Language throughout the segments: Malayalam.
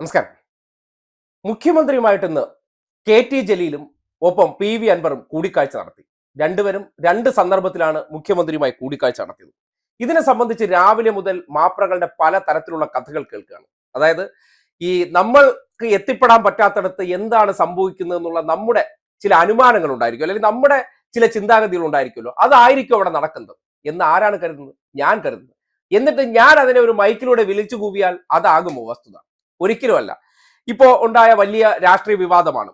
നമസ്കാരം. മുഖ്യമന്ത്രിയുമായിട്ടിന്ന് കെ ടി ജലീലും ഒപ്പം പി വി അൻവറും കൂടിക്കാഴ്ച നടത്തി. രണ്ടുപേരും രണ്ട് സന്ദർഭത്തിലാണ് മുഖ്യമന്ത്രിയുമായി കൂടിക്കാഴ്ച നടത്തിയത്. ഇതിനെ സംബന്ധിച്ച് രാവിലെ മുതൽ മാപ്രകളുടെ പല തരത്തിലുള്ള കഥകൾ കേൾക്കുകയാണ്. അതായത് ഈ നമ്മൾക്ക് എത്തിപ്പെടാൻ പറ്റാത്തടത്ത് എന്താണ് സംഭവിക്കുന്നത് എന്നുള്ള നമ്മുടെ ചില അനുമാനങ്ങൾ ഉണ്ടായിരിക്കും. അല്ലെങ്കിൽ നമ്മുടെ ചില ചിന്താഗതികൾ ഉണ്ടായിരിക്കുമല്ലോ. അതായിരിക്കും അവിടെ നടക്കുന്നത്. എന്ന് ആരാണ് കരുതുന്നത്? ഞാൻ കരുതുന്നത്. എന്നിട്ട് ഞാൻ അതിനെ ഒരു മൈക്കിലൂടെ വിളിച്ചു കൂവിയാൽ അതാകുമോ വസ്തുത? ഒരിക്കലുമല്ല. ഇപ്പോ ഉണ്ടായ വലിയ രാഷ്ട്രീയ വിവാദമാണ്.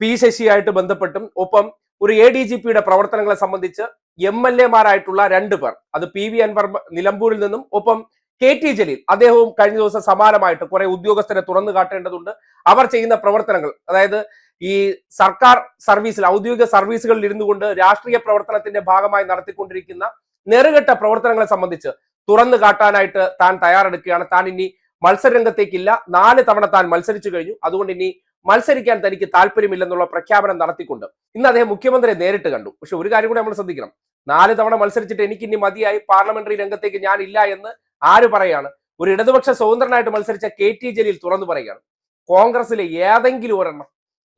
പി ശശിയായിട്ട് ബന്ധപ്പെട്ടും ഒപ്പം ഒരു എ ഡി ജി പിയുടെ പ്രവർത്തനങ്ങളെ സംബന്ധിച്ച് എം എൽ എമാരായിട്ടുള്ള രണ്ടു പേർ അത് പി വി അൻവർ നിലമ്പൂരിൽ നിന്നും ഒപ്പം കെ ടി ജലീൽ അദ്ദേഹവും കഴിഞ്ഞ ദിവസം സമാനമായിട്ട് കുറെ ഉദ്യോഗസ്ഥരെ തുറന്നു കാട്ടേണ്ടതുണ്ട്. അവർ ചെയ്യുന്ന പ്രവർത്തനങ്ങൾ അതായത് ഈ സർക്കാർ സർവീസിൽ ഔദ്യോഗിക സർവീസുകളിൽ ഇരുന്നു കൊണ്ട് രാഷ്ട്രീയ പ്രവർത്തനത്തിന്റെ ഭാഗമായി നടത്തിക്കൊണ്ടിരിക്കുന്ന നെറുകെട്ട പ്രവർത്തനങ്ങളെ സംബന്ധിച്ച് തുറന്നു കാട്ടാനായിട്ട് താൻ തയ്യാറെടുക്കുകയാണ്. താൻ ഇനി മത്സരരംഗത്തേക്കില്ല. നാല് തവണ താൻ മത്സരിച്ചു കഴിഞ്ഞു. അതുകൊണ്ട് ഇനി മത്സരിക്കാൻ തനിക്ക് താല്പര്യമില്ലെന്നുള്ള പ്രഖ്യാപനം നടത്തിക്കൊണ്ട് ഇന്ന് അദ്ദേഹം മുഖ്യമന്ത്രിയെ നേരിട്ട് കണ്ടു. പക്ഷെ ഒരു കാര്യം കൂടി നമ്മൾ ശ്രദ്ധിക്കണം. നാല് തവണ മത്സരിച്ചിട്ട് എനിക്ക് ഇനി മതിയായി പാർലമെന്ററി രംഗത്തേക്ക് ഞാൻ ഇല്ല എന്ന് ആര് പറയാണ്? ഒരു ഇടതുപക്ഷ സ്വതന്ത്രനായിട്ട് മത്സരിച്ച കെ ടി ജലീൽ തുറന്നു പറയുകയാണ്. കോൺഗ്രസിലെ ഏതെങ്കിലും ഒരെണ്ണം.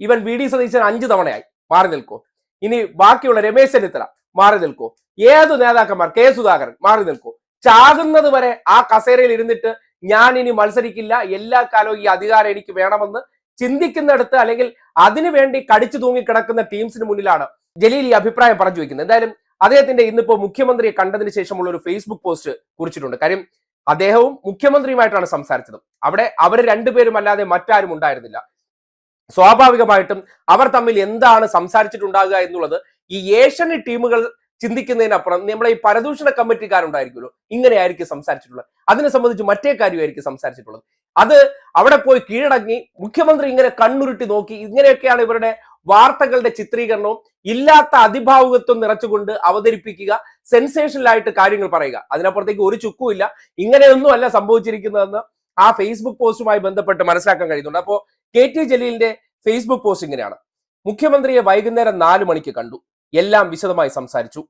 ഇവൻ വി ഡി സതീശൻ അഞ്ചു തവണയായി. മാറി നിൽക്കോ. ഇനി ബാക്കിയുള്ള രമേശ് ചെന്നിത്തല മാറി നിൽക്കോ. ഏതു നേതാക്കന്മാർ? കെ സുധാകരൻ മാറി നിൽക്കോ. ചാകുന്നത് വരെ ആ കസേരയിൽ ഇരുന്നിട്ട് ഞാൻ ഇനി മത്സരിക്കില്ല. എല്ലാ കാലവും ഈ അധികാരം എനിക്ക് വേണമെന്ന് ചിന്തിക്കുന്നിടത്ത് അല്ലെങ്കിൽ അതിനു വേണ്ടി കടിച്ചു തൂങ്ങി കിടക്കുന്ന ടീംസിന് മുന്നിലാണ് ജലീൽ ഈ അഭിപ്രായം പറഞ്ഞു വെക്കുന്നത് എന്തായാലും അദ്ദേഹത്തിന്റെ ഇന്നിപ്പോ മുഖ്യമന്ത്രിയെ കണ്ടതിന് ശേഷമുള്ള ഒരു ഫേസ്ബുക്ക് പോസ്റ്റ് കുറിച്ചിട്ടുണ്ട്. കാര്യം അദ്ദേഹവും മുഖ്യമന്ത്രിയുമായിട്ടാണ് സംസാരിച്ചത്. അവിടെ അവർ രണ്ടുപേരും അല്ലാതെ മറ്റാരും ഉണ്ടായിരുന്നില്ല. സ്വാഭാവികമായിട്ടും അവർ തമ്മിൽ എന്താണ് സംസാരിച്ചിട്ടുണ്ടാകുക എന്നുള്ളത് ഈ ഏഷ്യൻ ടീമുകൾ ചിന്തിക്കുന്നതിനപ്പുറം നമ്മളെ ഈ പരദൂഷണ കമ്മിറ്റിക്കാരുണ്ടായിരിക്കുമല്ലോ. ഇങ്ങനെയായിരിക്കും സംസാരിച്ചിട്ടുള്ളത്. അതിനെ സംബന്ധിച്ച് മറ്റേ കാര്യമായിരിക്കും സംസാരിച്ചിട്ടുള്ളത്. അത് അവിടെ പോയി കീഴടങ്ങി മുഖ്യമന്ത്രി ഇങ്ങനെ കണ്ണുരുട്ടി നോക്കി ഇങ്ങനെയൊക്കെയാണ് ഇവരുടെ വാർത്തകളുടെ ചിത്രീകരണവും. ഇല്ലാത്ത അതിഭാവുകത്വം നിറച്ചുകൊണ്ട് അവതരിപ്പിക്കുക സെൻസേഷനിലായിട്ട് കാര്യങ്ങൾ പറയുക. അതിനപ്പുറത്തേക്ക് ഒരു ചുക്കുമില്ല ഇങ്ങനെയൊന്നും അല്ല സംഭവിച്ചിരിക്കുന്നതെന്ന് ആ ഫേസ്ബുക്ക് പോസ്റ്റുമായി ബന്ധപ്പെട്ട് മനസ്സിലാക്കാൻ കഴിയുന്നുണ്ട്. അപ്പോ കെ ടി ജലീലിന്റെ ഫേസ്ബുക്ക് പോസ്റ്റ് ഇങ്ങനെയാണ്. മുഖ്യമന്ത്രിയെ വൈകുന്നേരം നാല് മണിക്ക് കണ്ടു. എല്ലാം വിശദമായി സംസാരിച്ചു.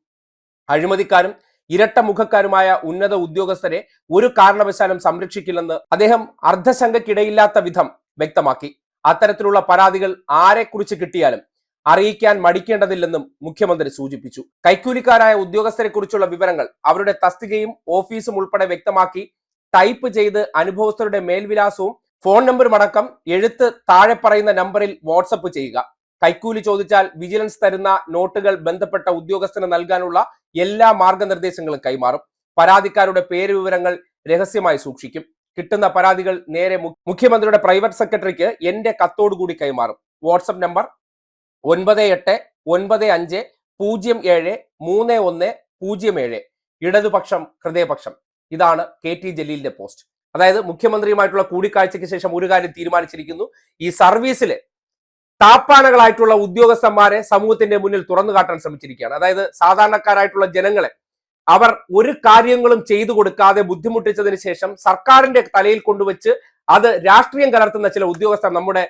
അഴിമതിക്കാരും ഇരട്ട മുഖക്കാരുമായ ഉന്നത ഉദ്യോഗസ്ഥരെ ഒരു കാരണവശാലും സംരക്ഷിക്കില്ലെന്ന് അദ്ദേഹം അർദ്ധശങ്കക്കിടയില്ലാത്ത വിധം വ്യക്തമാക്കി. അത്തരത്തിലുള്ള പരാതികൾ ആരെക്കുറിച്ച് കിട്ടിയാലും അറിയിക്കാൻ മടിക്കേണ്ടതില്ലെന്നും മുഖ്യമന്ത്രി സൂചിപ്പിച്ചു. കൈക്കൂലിക്കാരായ ഉദ്യോഗസ്ഥരെ കുറിച്ചുള്ള വിവരങ്ങൾ അവരുടെ തസ്തികയും ഓഫീസും ഉൾപ്പെടെ വ്യക്തമാക്കി ടൈപ്പ് ചെയ്ത് അനുഭവസ്ഥരുടെ മേൽവിലാസവും ഫോൺ നമ്പറും അടക്കം എഴുത്ത് താഴെ പറയുന്ന നമ്പറിൽ വാട്സപ്പ് ചെയ്യുക. കൈക്കൂലി ചോദിച്ചാൽ വിജിലൻസ് തരുന്ന നോട്ടുകൾ ബന്ധപ്പെട്ട ഉദ്യോഗസ്ഥന് നൽകാനുള്ള എല്ലാ മാർഗനിർദ്ദേശങ്ങളും കൈമാറും. പരാതിക്കാരുടെ പേര് വിവരങ്ങൾ രഹസ്യമായി സൂക്ഷിക്കും. കിട്ടുന്ന പരാതികൾ നേരെ മുഖ്യമന്ത്രിയുടെ പ്രൈവറ്റ് സെക്രട്ടറിക്ക് എന്റെ കത്തോടുകൂടി കൈമാറും. വാട്സപ്പ് നമ്പർ ഒൻപത് എട്ട് ഒൻപത് അഞ്ച് പൂജ്യം ഏഴ് മൂന്ന് ഒന്ന് പൂജ്യം ഏഴ്. ഇടതുപക്ഷം ഹൃദയപക്ഷം. ഇതാണ് കെ ടി ജലീലിന്റെ പോസ്റ്റ്. അതായത് മുഖ്യമന്ത്രിയുമായിട്ടുള്ള കൂടിക്കാഴ്ചയ്ക്ക് ശേഷം ഒരു കാര്യം തീരുമാനിച്ചിരിക്കുന്നു. ഈ സർവീസിലെ താപ്പാനകളായിട്ടുള്ള ഉദ്യോഗസ്ഥന്മാരെ സമൂഹത്തിന്റെ മുന്നിൽ തുറന്നു കാട്ടാൻ ശ്രമിച്ചിരിക്കുകയാണ്. അതായത് സാധാരണക്കാരായിട്ടുള്ള ജനങ്ങളെ അവർ ഒരു കാര്യങ്ങളും ചെയ്തു കൊടുക്കാതെ ബുദ്ധിമുട്ടിച്ചതിന് ശേഷം സർക്കാരിന്റെ തലയിൽ കൊണ്ടുവച്ച് അത് രാഷ്ട്രീയം കലർത്തുന്ന ചില ഉദ്യോഗസ്ഥർ നമ്മുടെ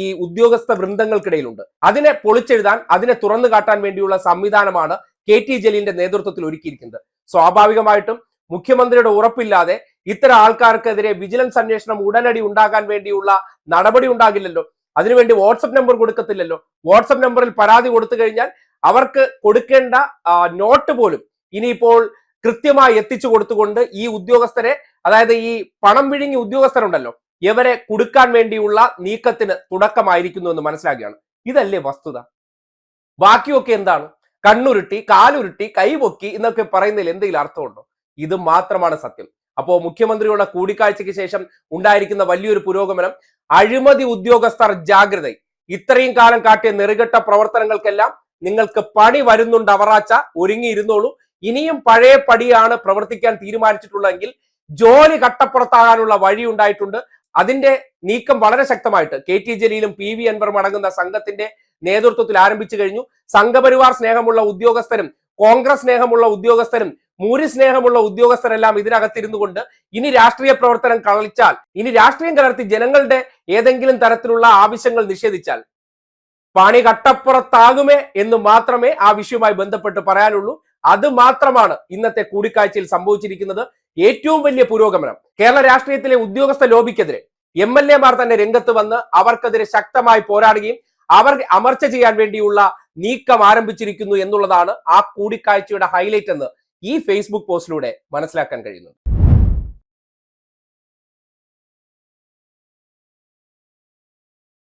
ഈ ഉദ്യോഗസ്ഥ വൃന്ദങ്ങൾക്കിടയിലുണ്ട്. അതിനെ പൊളിച്ചെഴുതാൻ അതിനെ തുറന്നു കാട്ടാൻ വേണ്ടിയുള്ള സംവിധാനമാണ് കെ ടി ജലീലിന്റെ നേതൃത്വത്തിൽ ഒരുക്കിയിരിക്കുന്നത്. സ്വാഭാവികമായിട്ടും മുഖ്യമന്ത്രിയുടെ ഉറപ്പില്ലാതെ ഇത്തരം ആൾക്കാർക്കെതിരെ വിജിലൻസ് അന്വേഷണം ഉടനടി ഉണ്ടാകാൻ വേണ്ടിയുള്ള നടപടി ഉണ്ടാകില്ലല്ലോ. അതിനുവേണ്ടി വാട്സപ്പ് നമ്പർ കൊടുക്കത്തില്ലല്ലോ. വാട്സപ്പ് നമ്പറിൽ പരാതി കൊടുത്തു കഴിഞ്ഞാൽ അവർക്ക് കൊടുക്കേണ്ട നോട്ട് പോലും ഇനിയിപ്പോൾ കൃത്യമായി എത്തിച്ചു കൊടുത്തുകൊണ്ട് ഈ ഉദ്യോഗസ്ഥരെ അതായത് ഈ പണം വിഴുങ്ങി ഉദ്യോഗസ്ഥരുണ്ടല്ലോ ഇവരെ കൊടുക്കാൻ വേണ്ടിയുള്ള നീക്കത്തിന് തുടക്കമായിരിക്കുന്നു എന്ന് മനസ്സിലാക്കുകയാണ് ഇതല്ലേ വസ്തുത? ബാക്കിയൊക്കെ എന്താണ്? കണ്ണുരുട്ടി കാലുരുട്ടി കൈപൊക്കി എന്നൊക്കെ പറയുന്നതിൽ എന്തെങ്കിലും അർത്ഥമുണ്ടോ? ഇത് മാത്രമാണ് സത്യം. അപ്പോ മുഖ്യമന്ത്രിയുടെ കൂടിക്കാഴ്ചയ്ക്ക് ശേഷം ഉണ്ടായിരിക്കുന്ന വലിയൊരു പുരോഗമനം അഴിമതി ഉദ്യോഗസ്ഥർ ജാഗ്രത ഇത്രയും കാലം കാട്ടിയ നെറുകെട്ട പ്രവർത്തനങ്ങൾക്കെല്ലാം നിങ്ങൾക്ക് പണി വരുന്നുണ്ട് അവറാച്ച ഒരുങ്ങിയിരുന്നോളൂ. ഇനിയും പഴയ പടിയാണ് പ്രവർത്തിക്കാൻ തീരുമാനിച്ചിട്ടുള്ളതെങ്കിൽ ജോലി കട്ടപ്പുറത്താകാനുള്ള വഴി ഉണ്ടായിട്ടുണ്ട്. അതിന്റെ നീക്കം വളരെ ശക്തമായിട്ട് കെ ടി ജലീലും പി വി അൻവറും അടങ്ങുന്ന സംഘത്തിന്റെ നേതൃത്വത്തിൽ ആരംഭിച്ചു കഴിഞ്ഞു. സംഘപരിവാർ സ്നേഹമുള്ള ഉദ്യോഗസ്ഥരും കോൺഗ്രസ് സ്നേഹമുള്ള ഉദ്യോഗസ്ഥരും മൂരി സ്നേഹമുള്ള ഉദ്യോഗസ്ഥരെല്ലാം ഇതിനകത്തിരുന്നു കൊണ്ട് ഇനി രാഷ്ട്രീയ പ്രവർത്തനം കളിച്ചാൽ ഇനി രാഷ്ട്രീയം കലർത്തി ജനങ്ങളുടെ ഏതെങ്കിലും തരത്തിലുള്ള ആവശ്യങ്ങൾ നിഷേധിച്ചാൽ പണി കട്ടപ്പുറത്താകുമേ എന്ന് മാത്രമേ ആ വിഷയവുമായി ബന്ധപ്പെട്ട് പറയാനുള്ളൂ. അത് മാത്രമാണ് ഇന്നത്തെ കൂടിക്കാഴ്ചയിൽ സംഭവിച്ചിരിക്കുന്നത്. ഏറ്റവും വലിയ പുരോഗമനം. കേരള രാഷ്ട്രീയത്തിലെ ഉദ്യോഗസ്ഥ ലോബിക്കെതിരെ എം എൽ എമാർ തന്നെ രംഗത്ത് വന്ന് അവർക്കെതിരെ ശക്തമായി പോരാടുകയും അവർ അമർച്ച ചെയ്യാൻ വേണ്ടിയുള്ള നീക്കം ആരംഭിച്ചിരിക്കുന്നു എന്നുള്ളതാണ് ആ കൂടിക്കാഴ്ചയുടെ ഹൈലൈറ്റ് എന്ന് ഈ ഫേസ്ബുക്ക് പോസ്റ്റിലൂടെ മനസ്സിലാക്കാൻ കഴിയുന്നത്.